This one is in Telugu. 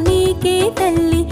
నీకే తల్లి